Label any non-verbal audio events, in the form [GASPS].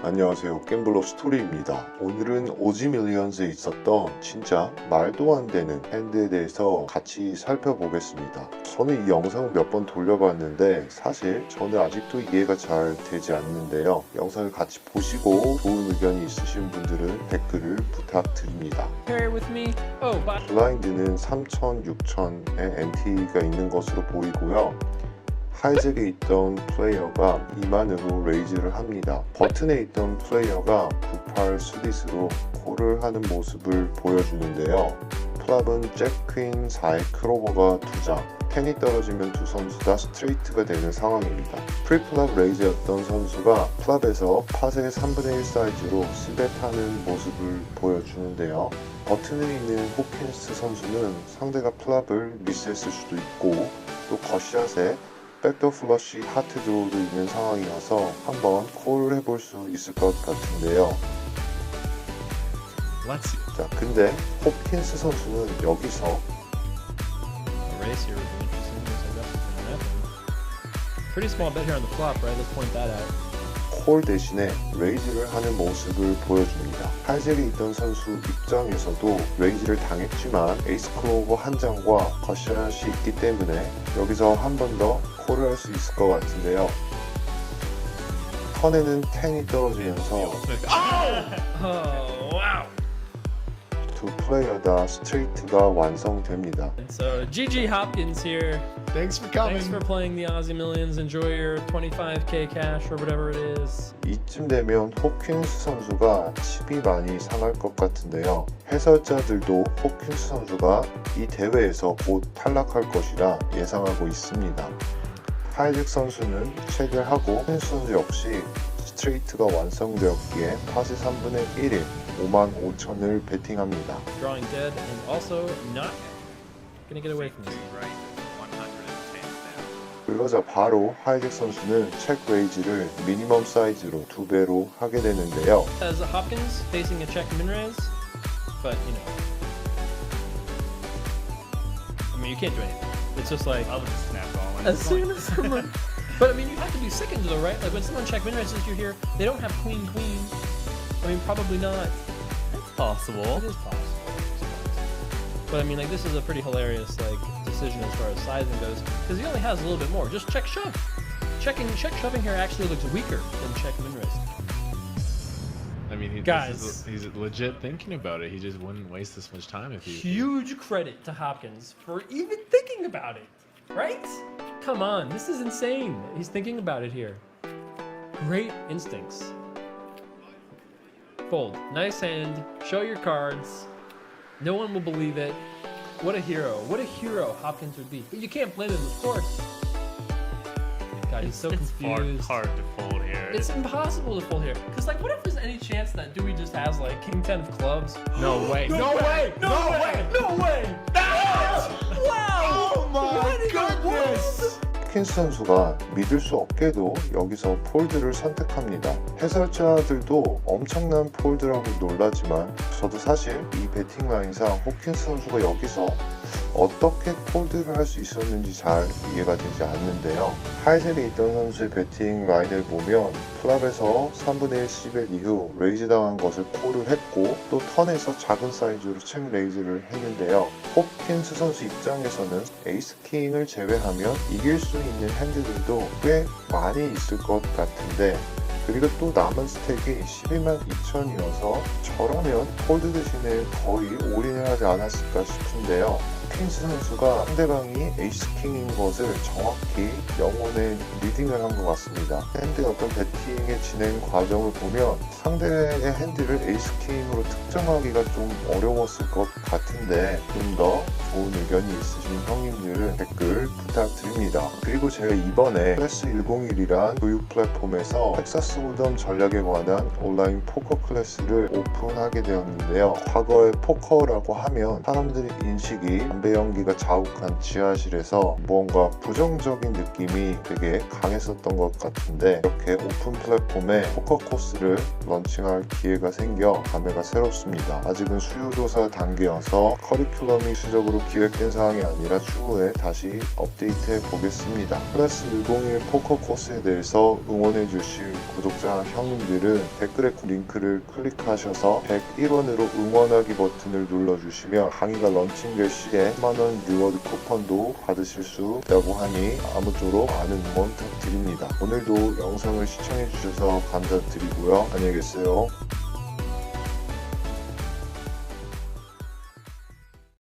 안녕하세요. 갬블러 스토리입니다. 오늘은 오지 밀리언즈에 있었던 진짜 말도 안 되는 핸드에 대해서 같이 살펴보겠습니다. 저는 이 영상을 몇 번 돌려봤는데 사실 저는 아직도 이해가 잘 되지 않는데요. 영상을 같이 보시고 좋은 의견이 있으신 분들은 댓글을 부탁드립니다. Oh. 블라인드는 3,000, 6,000의 NT가 있는 것으로 보이고요. 하이잭에 있던 플레이어가 2만으로 레이즈를 합니다. 버튼에 있던 플레이어가 98 스디스로 콜을 하는 모습을 보여주는데요. 플랍은 잭퀸 4의 크로버가 2장, 텐이 떨어지면 두 선수 다 스트레이트가 되는 상황입니다. 프리플랍 레이즈였던 선수가 플랍에서 팟의 3분의 1 사이즈로 스벳하는 모습을 보여주는데요. 버튼에 있는 호킨스 선수는 상대가 플랍을 미스했을 수도 있고 또 거샷에 백더 플러시 하트 드로우도 있는 상황이어서 한번 콜을 해볼 수 있을 것 같은데요. 자, 근데 홉킨스 선수는 여기서. Pretty small bet here on the flop, right? Let's point that out. 콜 대신에 레이즈를 하는 모습을 보여줍니다. 하이젤이 있던 선수 입장에서도 레이즈를 당했지만 에이스 클로버 한 장과 거샷이 있기 때문에 여기서 한 번 더 콜을 할 수 있을 것 같은데요. 턴에는 10이 떨어지면서 Oh, wow. 두 플레이어 다 스트레이트가 완성됩니다. And so GG Hopkins here. Thanks for coming. Thanks for playing the Aussie Millions. Enjoy your 25k cash or whatever it is. 이쯤 되면 호킨스 선수가 칩이 많이 상할 것 같은데요. 해설자들도 호킨스 선수가 이 대회에서 곧 탈락할 것이라 예상하고 있습니다. 하이잭 선수는 체결하고 호킨스 선수 역시 스트레이트가 완성되었기에 파스 3분의 1인 5만 5천을 베팅합니다. Drawing dead and also not gonna get away from this. 그러자 바로 하이잭 선수는 체크 레이지를 미니멈 사이즈로 두 배로 하게 되는데요. As Hopkins facing a check Minrez, but you know, I mean, you can't do anything. It's just like I would just snap all in. as soon as someone. But I mean, you have to be second to the right. Like when someone check Minrez you're here, they don't have queen queen. I mean, probably not. It's possible. It is possible. But I mean, like this is a pretty hilarious like decision as far as sizing goes because he only has a little bit more. Just check shove. Checking check shoving here actually looks weaker than check Minrez. I mean, he, Guys. is- he's legit thinking about it. He just wouldn't waste this much time if he. Huge credit to Hopkins for even thinking about it. Right? Come on, this is insane. He's thinking about it here. Great instincts. Fold. Nice hand. Show your cards. No one will believe it. What a hero. What a hero Hopkins would be. But you can't blame him, of course. God, he's so confused. it's hard, confused. hard to fold here. It's impossible to fold here. Because, like, what if there's any chance that Dewey just has, like, King 10 of clubs? no [GASPS] way! No, way! No, way! No way! Goodness! 킨스 선수가 믿을 수 없게도 여기서 폴드를 선택합니다. 해설자들도 엄청난 폴드라고 놀라지만 저도 사실 이 배팅 라인상 호킨스 선수가 여기서 어떻게 폴드를 할 수 있었는지 잘 이해가 되지 않는데요. 하이셀에 있던 선수의 배팅 라인을 보면 플랍에서 3분의 1 10의 이후 레이즈 당한 것을 콜을 했고 또 턴에서 작은 사이즈로 책 레이즈를 했는데요. 홉킨스 선수 입장에서는 에이스 킹을 제외하면 이길 수 있는 핸드들도 꽤 많이 있을 것 같은데 그리고 또 남은 스택이 12만 2천이어서 저라면 폴드 대신에 거의 올인을 하지 않았을까 싶은데요. 퀸스 선수가 상대방이 에이스 킹인 것을 정확히 영혼의 리딩을 한 것 같습니다. 핸드 어떤 배팅의 진행 과정을 보면 상대의 핸드를 에이스 킹으로 특정하기가 좀 어려웠을 것 같은데 좀 더 좋은 의견이 있으신 형님들은 댓글 부탁드립니다. 그리고 제가 이번에 클래스 101이란 교육 플랫폼에서 텍사스 홀덤 전략에 관한 온라인 포커 클래스를 오픈하게 되었는데요. 과거에 포커라고 하면 사람들의 인식이 담배 연기가 자욱한 지하실에서 무언가 부정적인 느낌이 되게 강했었던 것 같은데 이렇게 오픈 플랫폼에 포커 코스를 런칭할 기회가 생겨 감회가 새롭습니다. 아직은 수요조사 단계여서 커리큘럼이 수적으로 기획된 사항이 아니라 추후에 다시 업데이트해 보겠습니다. 클래스 101 포커 코스에 대해서 응원해 주실 구독자 형님들은 댓글에 링크를 클릭하셔서 101원으로 응원하기 버튼을 눌러주시면 강의가 런칭될 시에 10만원 리워드 쿠폰도 받으실 수 있다고 하니 아무쪼록 많은 응원 부탁드립니다. 오늘도 영상을 시청해 주셔서 감사드리고요. 안녕히 계세요.